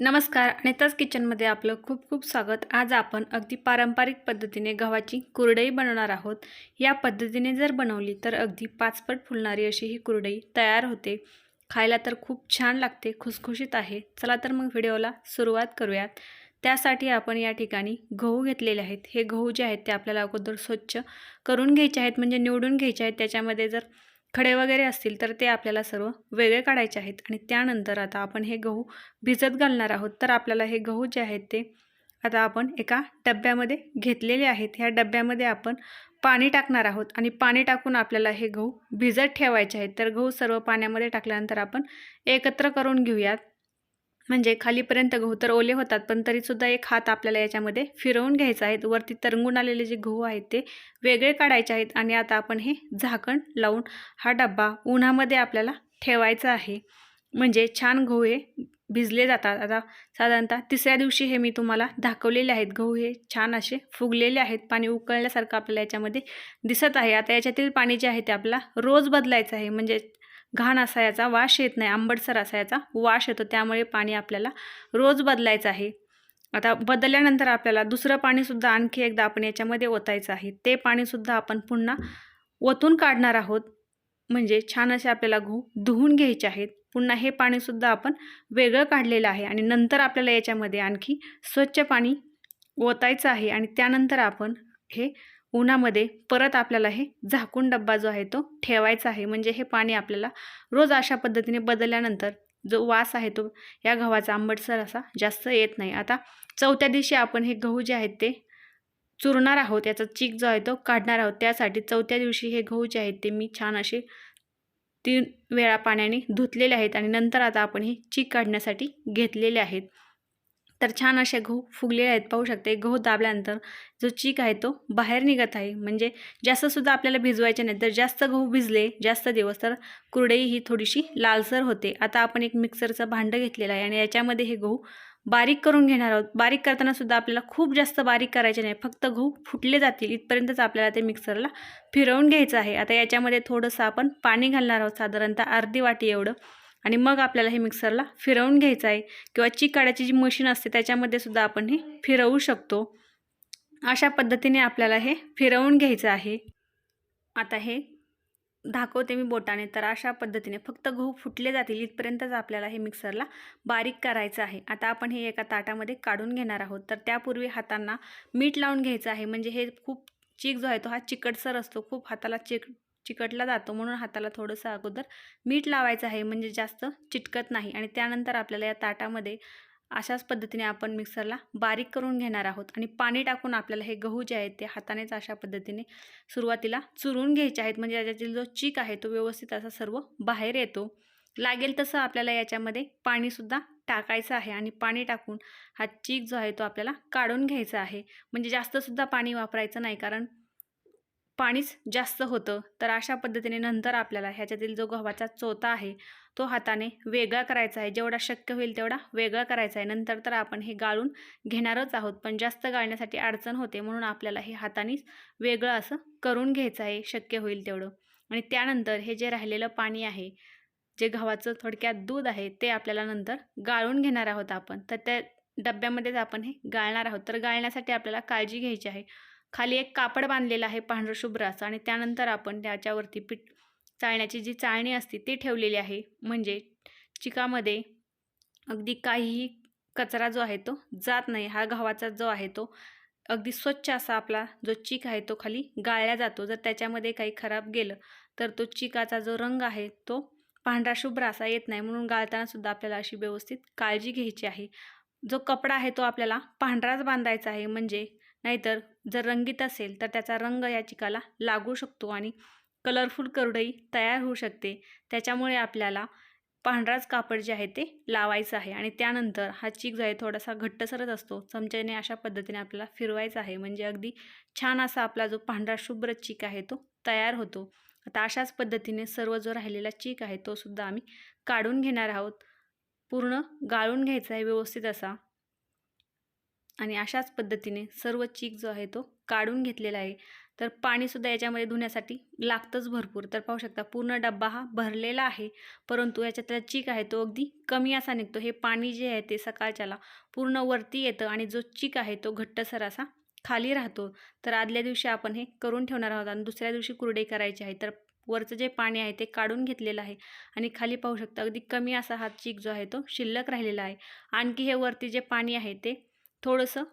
नमस्कार अनिताज किचनमध्ये आपलं खूप खूप स्वागत. आज आपण अगदी पारंपरिक पद्धतीने गव्हाची कुरडई बनवणार आहोत. या पद्धतीने जर बनवली तर अगदी पाचपट फुलणारी अशी ही कुरडई तयार होते. खायला तर खूप छान लागते खुसखुशीत आहे. चला तर मग व्हिडिओला सुरुवात करूयात. त्यासाठी आपण या ठिकाणी गहू घेतलेले आहेत. हे गहू जे आहेत ते आपल्याला अगोदर स्वच्छ करून घ्यायचे आहेत म्हणजे निवडून घ्यायचे आहेत. त्याच्यामध्ये जर खडे वगैरे असतील तर ते आपल्याला सर्व वेगळे काढायचे आहेत. आणि त्यानंतर आता आपण हे गहू भिजत घालणार आहोत. तर आपल्याला हे गहू जे आहेत ते आता आपण एका डब्यामध्ये घेतलेले आहेत. ह्या डब्यामध्ये आपण पाणी टाकणार आहोत. आणि पाणी टाकून आपल्याला हे गहू भिजत ठेवायचे आहेत. तर गहू सर्व पाण्यामध्ये टाकल्यानंतर आपण एकत्र करून घेऊयात. म्हणजे खालीपर्यंत गहू तर ओले होतात पण तरीसुद्धा एक हात आपल्याला याच्यामध्ये फिरवून घ्यायचा आहे. वरती तरंगून आलेले जे गहू आहेत ते वेगळे काढायचे आहेत आणि आता आपण हे झाकण लावून हा डब्बा उन्हामध्ये आपल्याला ठेवायचा आहे. म्हणजे छान गहू हे भिजले जातात. आता साधारणतः तिसऱ्या दिवशी हे मी तुम्हाला दाखवलेले आहेत. गहू हे छान असे फुगलेले आहेत. पाणी उकळल्यासारखं आपल्याला याच्यामध्ये दिसत आहे. आता याच्यातील पाणी जे आहे ते आपल्याला रोज बदलायचं आहे. म्हणजे घाण असायचा वाश येत नाही आंबटसर असायचा वाश येतो. त्यामुळे पाणी आपल्याला रोज बदलायचं आहे. आता बदलल्यानंतर आपल्याला दुसरं पाणीसुद्धा आणखी एकदा आपण याच्यामध्ये ओतायचं आहे. ते पाणीसुद्धा आपण पुन्हा ओतून काढणार आहोत. म्हणजे छान असे आपल्याला गहू धुवून घ्यायचे आहेत. पुन्हा हे पाणीसुद्धा आपण वेगळं काढलेलं आहे आणि नंतर आपल्याला याच्यामध्ये आणखी स्वच्छ पाणी ओतायचं आहे आणि त्यानंतर आपण हे उन्हामध्ये परत आपल्याला हे झाकून डब्बा जो आहे तो ठेवायचा आहे. म्हणजे हे पाणी आपल्याला रोज अशा पद्धतीने बदलल्यानंतर जो वास आहे तो या गव्हाचा आंबटसर असा जास्त येत नाही. आता चौथ्या दिवशी आपण हे गहू जे आहेत ते चुरणार आहोत. याचा चीक जो आहे तो काढणार आहोत. त्यासाठी चौथ्या दिवशी हे गहू जे आहेत ते मी छान असे तीन वेळा पाण्याने धुतलेले आहेत आणि नंतर आता आपण हे चीक काढण्यासाठी घेतलेले आहेत. तर छान असे गहू फुगलेले आहेत पाहू शकते. गहू दाबल्यानंतर जो चीक आहे तो बाहेर निघत आहे. म्हणजे जास्तसुद्धा आपल्याला भिजवायचे नाही तर जास्त गहू भिजले जास्त दिवस तर कुरडई ही थोडीशी लालसर होते. आता आपण एक मिक्सरचं भांडं घेतलेलं आहे आणि याच्यामध्ये हे गहू बारीक करून घेणार आहोत. बारीक करताना सुद्धा आपल्याला खूप जास्त बारीक करायचे नाही. फक्त गहू फुटले जातील इथपर्यंतच आपल्याला ते मिक्सरला फिरवून घ्यायचं आहे. आता याच्यामध्ये थोडंसं आपण पाणी घालणार आहोत. साधारणतः अर्धी वाटी एवढं. आणि मग आपल्याला हे मिक्सरला फिरवून घ्यायचं आहे. किंवा चीक काढायची जी मशीन असते त्याच्यामध्ये सुद्धा आपण हे फिरवू शकतो. अशा पद्धतीने आपल्याला हे फिरवून घ्यायचं आहे. आता हे दाखवते मी बोटाने तर अशा पद्धतीने फक्त गहू फुटले जातील इथपर्यंतच आपल्याला हे मिक्सरला बारीक करायचं आहे. आता आपण हे एका ताटामध्ये काढून घेणार आहोत. तर त्यापूर्वी हातांना मीठ लावून घ्यायचं आहे. म्हणजे हे खूप चीक जो आहे तो हा चिकटसर असतो. खूप हाताला चिक चिकटला जातो म्हणून हाताला थोडंसं अगोदर मीठ लावायचं आहे म्हणजे जास्त चिटकत नाही. आणि त्यानंतर आपल्याला या ताटामध्ये अशाच पद्धतीने आपण मिक्सरला बारीक करून घेणार आहोत. आणि पाणी टाकून आपल्याला हे गहू जे आहेत ते हातानेच अशा पद्धतीने सुरुवातीला चुरून घ्यायचे आहेत. म्हणजे याच्यातील जो चीक आहे तो व्यवस्थित असा सर्व बाहेर येतो. लागेल तसं आपल्याला याच्यामध्ये पाणीसुद्धा टाकायचं आहे. आणि पाणी टाकून हा चीक जो आहे तो आपल्याला काढून घ्यायचा आहे. म्हणजे जास्तसुद्धा पाणी वापरायचं नाही कारण पाणीच जास्त होतं तर अशा पद्धतीने नंतर आपल्याला ह्याच्यातील जो गव्हाचा चोथा आहे तो हाताने वेगळा करायचा आहे. जेवढा शक्य होईल तेवढा वेगळा करायचा आहे. नंतर तर आपण हे गाळून घेणारच आहोत पण जास्त गाळण्यासाठी अडचण होते म्हणून आपल्याला हे हातानेच वेगळं असं करून घ्यायचं आहे शक्य होईल तेवढं. आणि त्यानंतर हे जे राहिलेलं पाणी आहे जे गव्हाचं थोडक्यात दूध आहे ते आपल्याला नंतर गाळून घेणार आहोत आपण. तर त्या डब्यामध्येच आपण हे गाळणार आहोत. तर गाळण्यासाठी आपल्याला काळजी घ्यायची आहे. खाली एक कापड बांधलेलं आहे पांढरं शुभ्र असं आणि त्यानंतर आपण त्याच्यावरती पीठ चाळण्याची जी चाळणी असते ती ठेवलेली आहे. म्हणजे चिकामध्ये अगदी काहीही कचरा जो आहे तो जात नाही. हा गव्हाचा जो आहे तो अगदी स्वच्छ असा आपला जो चीक आहे तो खाली गाळला जातो. जर त्याच्यामध्ये काही खराब गेलं तर तो चिकाचा जो रंग आहे तो पांढरा शुभ्र असा येत नाही. म्हणून गाळताना सुद्धा आपल्याला अशी व्यवस्थित काळजी घ्यायची आहे. जो कपडा आहे तो आपल्याला पांढराच बांधायचा आहे. म्हणजे नाहीतर जर रंगीत असेल तर त्याचा रंग या चिकाला लागू शकतो आणि कलरफुल करडई तयार होऊ शकते. त्याच्यामुळे आपल्याला पांढराच कापड जे आहे ते लावायचं आहे आणि त्यानंतर हा चीक जो आहे थोडासा घट्टसरच असतो. चमच्याने अशा पद्धतीने आपल्याला फिरवायचा आहे. म्हणजे अगदी छान असा आपला जो पांढरा शुभ्र चीक आहे तो तयार होतो. आता अशाच पद्धतीने सर्व जो राहिलेला चीक आहे तो सुद्धा आम्ही काढून घेणार आहोत. पूर्ण गाळून घ्यायचा आहे व्यवस्थित असा. आणि अशाच पद्धतीने सर्व चीक जो आहे तो काढून घेतलेला आहे. तर पाणीसुद्धा याच्यामध्ये धुण्यासाठी लागतंच भरपूर. तर पाहू शकता पूर्ण डब्बा हा भरलेला आहे. परंतु याच्यातला चीक आहे तो अगदी कमी असा निघतो. हे पाणी जे आहे ते सकाळच्याला पूर्ण वरती येतं आणि जो चीक आहे तो घट्टसर असा खाली राहतो. तर आदल्या दिवशी आपण हे करून ठेवणार आहोत आणि दुसऱ्या दिवशी कुरडे करायचे आहे. तर वरचं जे पाणी आहे ते काढून घेतलेलं आहे. आणि खाली पाहू शकता अगदी कमी असा हा चीक जो आहे तो शिल्लक राहिलेला आहे. आणखी हे वरती जे पाणी आहे ते थोडंसं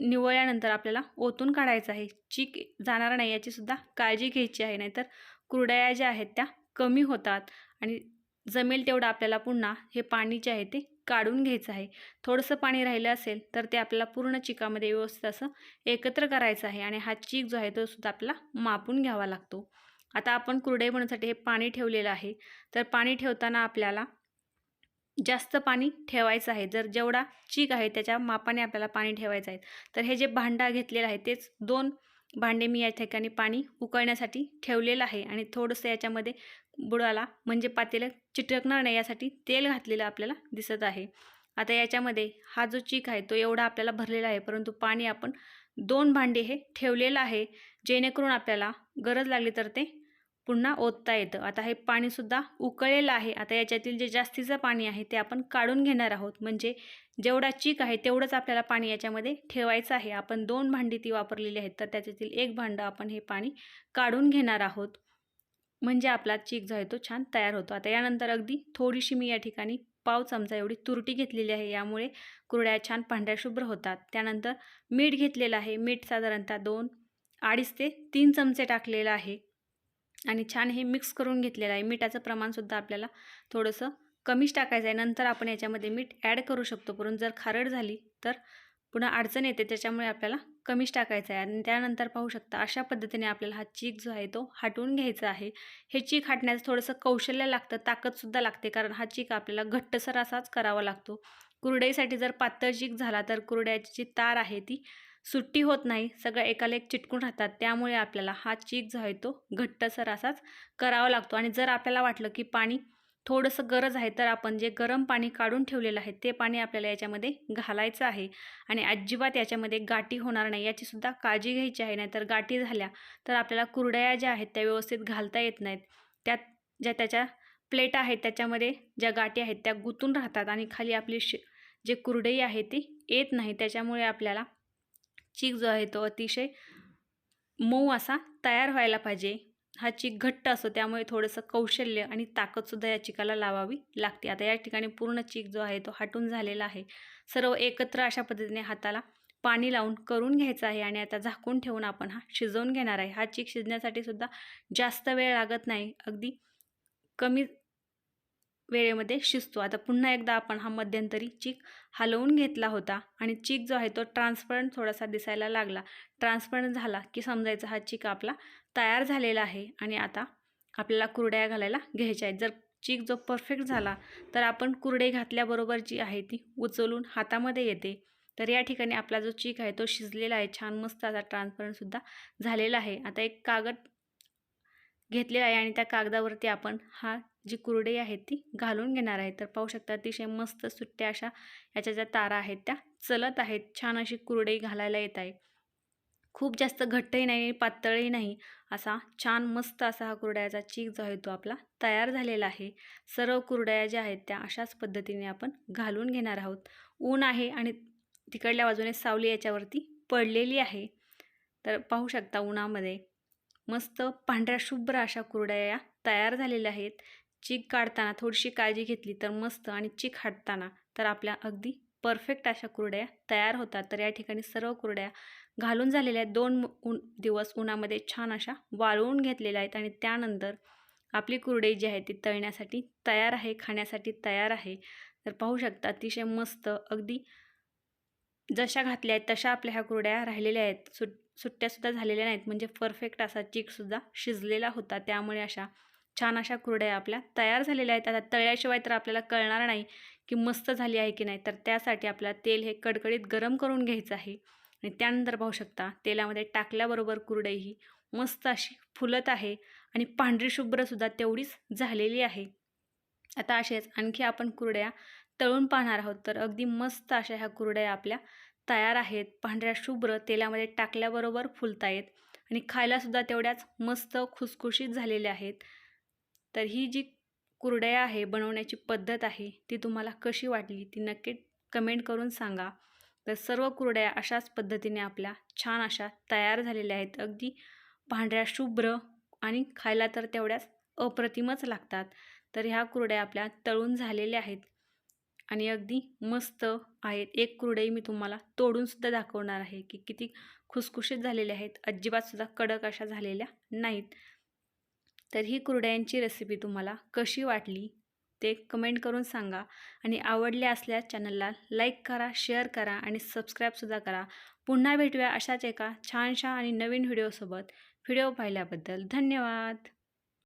निवळल्यानंतर आपल्याला ओतून काढायचं आहे. चीक जाणार नाही याचीसुद्धा काळजी घ्यायची आहे. नाहीतर कुरडया ज्या आहेत त्या कमी होतात आणि जमेल तेवढं आपल्याला पुन्हा हे पाणी जे आहे ते काढून घ्यायचं आहे. थोडंसं पाणी राहिलं असेल तर ते आपल्याला पूर्ण चिकामध्ये व्यवस्थित असं एकत्र करायचं आहे आणि हा चीक जो आहे तो सुद्धा आपल्याला मापून घ्यावा लागतो. आता आपण कुरडई बनवण्यासाठी हे पाणी ठेवलेलं आहे. तर पाणी ठेवताना आपल्याला जास्त पाणी ठेवायचं आहे. जर जेवढा चीक आहे त्याच्या मापाने आपल्याला पाणी ठेवायचं आहे. तर हे जे भांडा घेतलेलं आहे तेच दोन भांडे मी या ठिकाणी पाणी उकळण्यासाठी ठेवलेलं आहे. आणि थोडंसं याच्यामध्ये बुडाला म्हणजे पातेलं चिटकणार नाही यासाठी तेल घातलेलं आपल्याला दिसत आहे. आता याच्यामध्ये हा जो चीक आहे तो एवढा आपल्याला भरलेला आहे. परंतु पाणी आपण दोन भांडे हे ठेवलेलं आहे. जेणेकरून आपल्याला गरज लागली तर ते पुन्हा ओतता येतं. आता हे पाणीसुद्धा उकळलेलं आहे. आता याच्यातील जे जास्तीचं पाणी आहे ते आपण काढून घेणार आहोत. म्हणजे जेवढा चीक आहे तेवढंच आपल्याला पाणी याच्यामध्ये ठेवायचं आहे. आपण दोन भांडी ती वापरलेली आहेत. तर त्याच्यातील एक भांडं आपण हे पाणी काढून घेणार आहोत. म्हणजे आपला चीक जो आहे तो छान तयार होतो. आता यानंतर अगदी थोडीशी मी या ठिकाणी पाव चमचा एवढी तुरटी घेतलेली आहे. यामुळे कुरड्या छान पांढऱ्या शुभ्र होतात. त्यानंतर मीठ घेतलेलं आहे. मीठ साधारणतः दोन अडीच ते तीन चमचे टाकलेलं आहे. आणि छान हे मिक्स करून घेतलेलं आहे. मिठाचं प्रमाणसुद्धा आपल्याला थोडंसं कमीच टाकायचं आहे. नंतर आपण याच्यामध्ये मीठ ॲड करू शकतो. परंतु जर खारड झाली तर पुन्हा अडचण येते. त्याच्यामुळे आपल्याला कमीच टाकायचं आहे. आणि त्यानंतर पाहू शकता अशा पद्धतीने आपल्याला हा चीक जो आहे तो हटवून घ्यायचा आहे. हे चीक हटण्याचं थोडंसं कौशल्य लागतं ताकदसुद्धा लागते. कारण हा चीक आपल्याला घट्टसर असाच करावा लागतो. कुरडईसाठी जर पातळ चीक झाला तर कुरड्याची जी तार आहे ती सुट्टी होत नाही. सगळं एकाला एक चिटकून राहतात. त्यामुळे आपल्याला हा चीक जो आहे तो घट्टसर असाच करावा लागतो. आणि जर आपल्याला वाटलं की पाणी थोडंसं गरज आहे तर आपण जे गरम पाणी काढून ठेवलेलं आहे ते पाणी आपल्याला याच्यामध्ये घालायचं आहे. आणि अजिबात याच्यामध्ये गाठी होणार नाही. याचीसुद्धा काळजी घ्यायची आहे. नाहीतर गाठी झाल्या तर आपल्याला कुरड्या ज्या आहेत त्या व्यवस्थित घालता येत नाहीत. त्यात ज्या त्याच्या प्लेट आहेत त्याच्यामध्ये ज्या गाठी आहेत त्या गुंतून राहतात. आणि खाली आपली श जे कुरडई आहे ती येत नाही. त्याच्यामुळे आपल्याला चीक जो आहे तो अतिशय मऊ असा तयार व्हायला पाहिजे. हा चीक घट्ट असतो त्यामुळे थोडंसं कौशल्य आणि ताकदसुद्धा या चिकाला लावावी लागते. आता या ठिकाणी पूर्ण चीक जो आहे तो हटून झालेला आहे. सर्व एकत्र अशा पद्धतीने हाताला पाणी लावून करून घ्यायचं आहे आणि आता झाकून ठेवून आपण हा शिजवून घेणार आहे. हा चीक शिजण्यासाठी सुद्धा जास्त वेळ लागत नाही. अगदी कमी वेळेमध्ये शिजतो. आता पुन्हा एकदा आपण हा मध्यंतरी चीक हलवून घेतला होता आणि चीक जो आहे तो ट्रान्सपरंट थोडासा दिसायला लागला. ट्रान्सपरंट झाला की समजायचा हा चीक आपला तयार झालेला आहे आणि आता आपल्याला कुरड्या घालायला घ्यायच्या आहेत. जर चीक जो परफेक्ट झाला तर आपण कुरडे घातल्याबरोबर जी आहे ती उचलून हातामध्ये येते. तर या ठिकाणी आपला जो चीक आहे तो शिजलेला आहे. छान मस्त असा ट्रान्सपरंटसुद्धा झालेला आहे. आता एक कागद घेतलेला आहे आणि त्या कागदावरती आपण हा जी कुरडई आहे ती घालून घेणार आहे. तर पाहू शकता अतिशय मस्त सुट्ट्या अशा याच्या ज्या तारा आहेत त्या चलत आहेत. छान अशी कुरडई घालायला येत आहे. खूप जास्त घट्टही नाही पातळही नाही. असा छान मस्त असा हा कुरड्याचा चीक जो आहे तो आपला तयार झालेला आहे. सर्व कुरड्या ज्या आहेत त्या अशाच पद्धतीने आपण घालून घेणार आहोत. ऊन आहे आणि तिकडल्या बाजूने सावली याच्यावरती पडलेली आहे. तर पाहू शकता उन्हामध्ये मस्त पांढऱ्या शुभ्र अशा कुरड्या तयार झालेल्या आहेत. चीक काढताना थोडीशी काळजी घेतली तर मस्त आणि चीक हाटताना तर आपल्या अगदी परफेक्ट अशा कुरड्या तयार होतात. तर या ठिकाणी सर्व कुरड्या घालून झालेल्या आहेत. दोन उन दिवस उन्हामध्ये छान अशा वाळवून घेतलेल्या आहेत आणि त्यानंतर आपली कुरडई जी आहे ती तळण्यासाठी तयार आहे खाण्यासाठी तयार आहे. तर पाहू शकता अतिशय मस्त अगदी जशा घातल्या आहेत तशा आपल्या ह्या कुरड्या राहिलेल्या आहेत. सुट सुट्ट्यासुद्धा झालेल्या नाहीत. म्हणजे परफेक्ट असा चीकसुद्धा शिजलेला होता. त्यामुळे अशा छान अशा कुरड्या आपल्या तयार झालेल्या आहेत. आता तळल्याशिवाय तर आपल्याला कळणार नाही की मस्त झाली आहे की नाही. तर त्यासाठी आपल्याला तेल हे कडकडीत गरम करून घ्यायचं आहे. आणि त्यानंतर पाहू शकता तेलामध्ये टाकल्याबरोबर कुरडई ही मस्त अशी फुलत आहे. आणि पांढरी शुभ्रसुद्धा तेवढीच झालेली आहे. आता असेच आणखी आपण कुरड्या तळून पाहणार आहोत. तर अगदी मस्त अशा ह्या कुरड्या आपल्या तयार आहेत. पांढऱ्या शुभ्र तेलामध्ये टाकल्याबरोबर फुलतायत आणि खायलासुद्धा तेवढ्याच मस्त खुसखुशीत झालेल्या आहेत. तर ही जी कुरडया आहे बनवण्याची पद्धत आहे ती तुम्हाला कशी वाटली ती नक्की कमेंट करून सांगा. तर सर्व कुरड्या अशाच पद्धतीने आपल्या छान अशा तयार झालेल्या आहेत. अगदी पांढऱ्या शुभ्र आणि खायला तर तेवढ्याच अप्रतिमच लागतात. तर ह्या कुरड्या आपल्या तळून झालेल्या आहेत. आणि अगदी मस्त आहेत. एक कुरडई मी तुम्हाला तोडूनसुद्धा दाखवणार आहे की किती खुसखुशीत झालेल्या आहेत. अजिबातसुद्धा कडक अशा झालेल्या नाहीत. तर ही कुरड्यांची रेसिपी तुम्हाला कशी वाटली ते कमेंट करून सांगा आणि आवडले असल्यास चॅनलला लाईक करा शेअर करा आणि सबस्क्राईबसुद्धा करा. पुन्हा भेटूया अशाच एका छानशा आणि नवीन व्हिडिओसोबत व्हिडिओ पाहिल्याबद्दल धन्यवाद.